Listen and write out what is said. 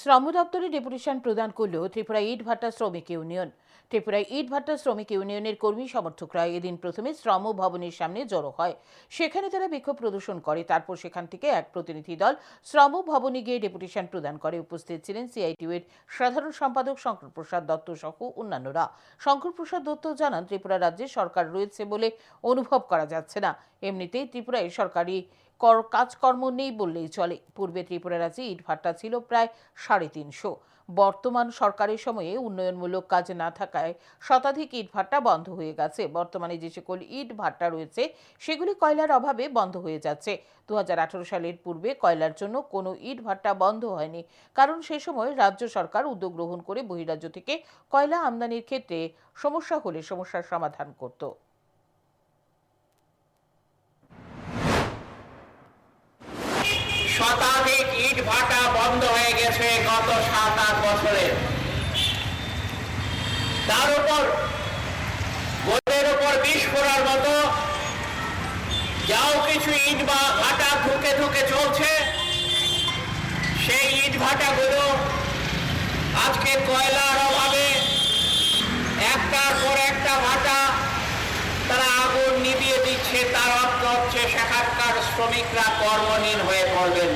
শ্রম দপ্তরে ডেপুটেশন প্রদান করল ত্রিপুরা ইট ভাটা শ্রমিক ইউনিয়ন। ত্রিপুরা ইট ভাটা শ্রমিক ইউনিয়নের কর্মী সমর্থকরা এদিন প্রথমে শ্রম ভবনের সামনে জড়ো হয়। সেখানে তারা বিক্ষোভ প্রদর্শন করে। তারপর সেখান থেকে এক প্রতিনিধি দল শ্রম ভবনে গিয়ে ডেপুটেশন প্রদান করে। উপস্থিত ছিলেন সিআইটিউ এর সাধারণ সম্পাদক শঙ্কর প্রসাদ দত্ত সহ অন্যান্যরা। শঙ্কর প্রসাদ দত্ত জানান, ত্রিপুরা রাজ্যে সরকার রয়েছে বলে অনুভব করা যাচ্ছে না। এমনিতেই ত্রিপুরায় সরকারি কর কাজকর্ম নেই বললেই চলে। পূর্বে ত্রিপুরা রাজ্যে ইটভাটা ছিল প্রায় সাড়ে তিনশো। বর্তমান সরকারের সময়ে উন্নয়নমূলক কাজ না থাকায় শতাধিক ইটভাটা বন্ধ হয়ে গেছে। বর্তমানে যে সকল ইট ভাট্টা রয়েছে, সেগুলি কয়লার অভাবে বন্ধ হয়ে যাচ্ছে। দু হাজার আঠারো সালের পূর্বে কয়লার জন্য কোনো ইট ভাট্টা বন্ধ হয়নি। কারণ সে সময় রাজ্য সরকার উদ্যোগ গ্রহণ করে বহিরাজ্য থেকে কয়লা আমদানির ক্ষেত্রে সমস্যা হলে সমস্যার সমাধান করত। শতাধিক ইট ভাটা বন্ধ হয়ে গেছে গত সাত আট বছরে। তার উপর বোর্ডের উপর বিষ ফোড়ার মতো যাও কিছু ইট বা ভাটা ঢুকে ঢুকে চলছে। সেই ইট ভাটা ভাটাগুলো আজকে কয়লার অভাবে একটার পর একটা ভাটা নিভিয়ে দিচ্ছে তার অর্থ হচ্ছে সেখানকার শ্রমিকরা কর্মহীন হয়ে পড়বেন।